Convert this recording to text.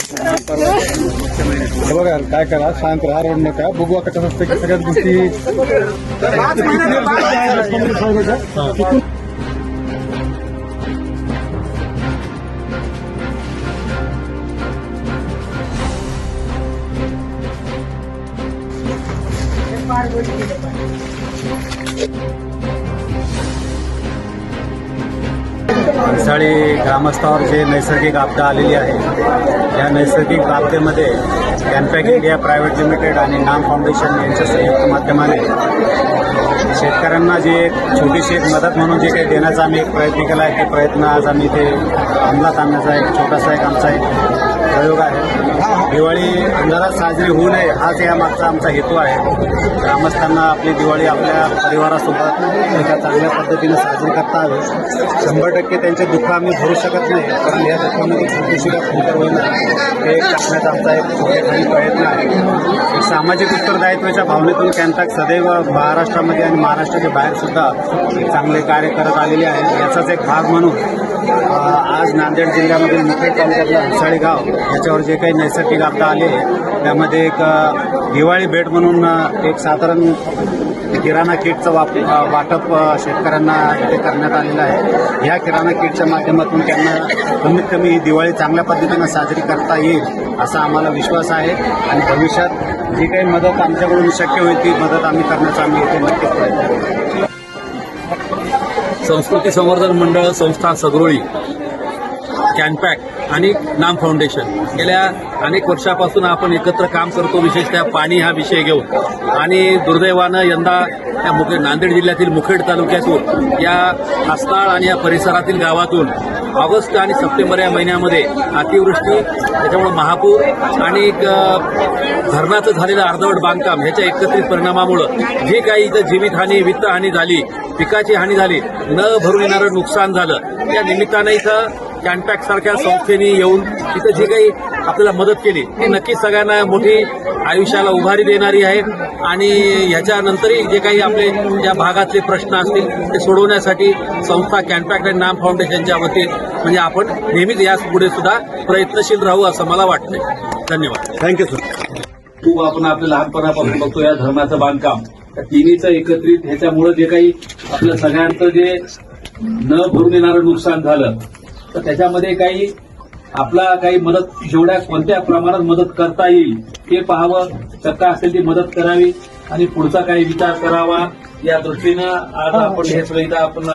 हे बघा काय करा? शांत राहा रड नका. बघू आता कसं असतं की सगळ्याच गोष्टी म्हैसाळी ग्रामस्थावर जे नैसर्गिक आपदा आलेली आहे या नैसर्गिक आपदेमध्ये कॅम्पॅक इंडिया प्रायव्हेट लिमिटेड आणि नाम फाउंडेशन यांच्या संयुक्त माध्यमाने शेतकऱ्यांना जी एक छोटीशी एक मदत म्हणून जे काही देण्याचा आम्ही एक प्रयत्न केला आहे ते प्रयत्न आज आम्ही ते अंमलात आणण्याचा एक छोटासा एक दिवाळी साजरी होऊ नये हाच यामागचा आमचा हेतू आहे. ग्रामस्थांना आपली दिवाळी आपल्या परिवारासोबत एका चांगल्या पद्धतीने साजरी करता यावी शंभर टक्के त्यांचे दुःख आम्ही भरू शकत नाही कारण या दुःखामध्ये छोटीशी का होईल हे टाकण्याचा आमचा एक प्रयत्न आहे. एक सामाजिक उत्तरदायित्वाच्या भावनेतून कॅन्टॅक सदैव महाराष्ट्रामध्ये आणि महाराष्ट्राच्या बाहेरसुद्धा चांगले कार्य करत आलेले आहे. याचाच एक भाग म्हणून आज नांदेड जिल्ह्यामधील मुखेड तालुक्यातलं हंसाळी गाव याच्यावर जे काही नैसर्गिक आपदा आले त्यामध्ये एक दिवाळी भेट म्हणून एक साधारण किराणा किटचं वाप वाटप शेतकऱ्यांना इथे करण्यात आलेलं आहे. या किराणा किटच्या माध्यमातून त्यांना कमीत कमी ही दिवाळी चांगल्या पद्धतीनं साजरी करता येईल असा आम्हाला विश्वास आहे. आणि भविष्यात जी काही मदत आमच्याकडून शक्य होईल ती मदत आम्ही करण्याचा आम्ही इथे नक्कीच प्रयत्न संस्कृती संवर्धन मंडळ संस्था सगरोळी कॅनपॅक आणि नाम फाउंडेशन. गेल्या अनेक वर्षापासून आपण एकत्र काम करतो विशेषतः पाणी हा विषय घेऊन. आणि दुर्दैवानं यंदा या मुखेड नांदेड जिल्ह्यातील मुखेड तालुक्यातून या हस्ताळ आणि या परिसरातील गावातून ऑगस्ट आणि सप्टेंबर या महिन्यामध्ये अतिवृष्टी त्याच्यामुळे महापूर आणि धरणाचं झालेलं अर्धवट बांधकाम ह्याच्या एकत्रित परिणामामुळं जे काही इथं जीवितहानी वित्तहानी झाली पिकाची हानी झाली न भरून येणारं नुकसान झालं त्या निमित्तानं इथं कॅनपॅक सारख्या संस्थेने येऊन इथं जी काही आपल्याला मदत केली ती नक्कीच सगळ्यांना मोठी आयुष्याला उभारी देणारी आहे. आणि ह्याच्यानंतरही जे काही आपले या भागातले प्रश्न असतील ते सोडवण्यासाठी संस्था कॅनपॅक आणि नाम फाउंडेशनच्या वतीने म्हणजे आपण नेहमीच या पुढे सुद्धा प्रयत्नशील राहू असं मला वाटतंय. धन्यवाद. थँक्यू सर खूप आपण आपल्या लहानपणापासून बघतो या धर्माचं बांधकाम. त्या तिन्हीचं एकत्रित ह्याच्यामुळे जे काही आपल्या सगळ्यांचं जे न भरून येणारं नुकसान झालं तर त्याच्यामध्ये काही आपला काही मदत जेवढ्या कोणत्या प्रमाणात मदत करता येईल हे पाहावं. शक्य असेल ती मदत करावी. आणि पुढचा काही विचार करावा. या दृष्टीनं आज आपण हे इथं आपण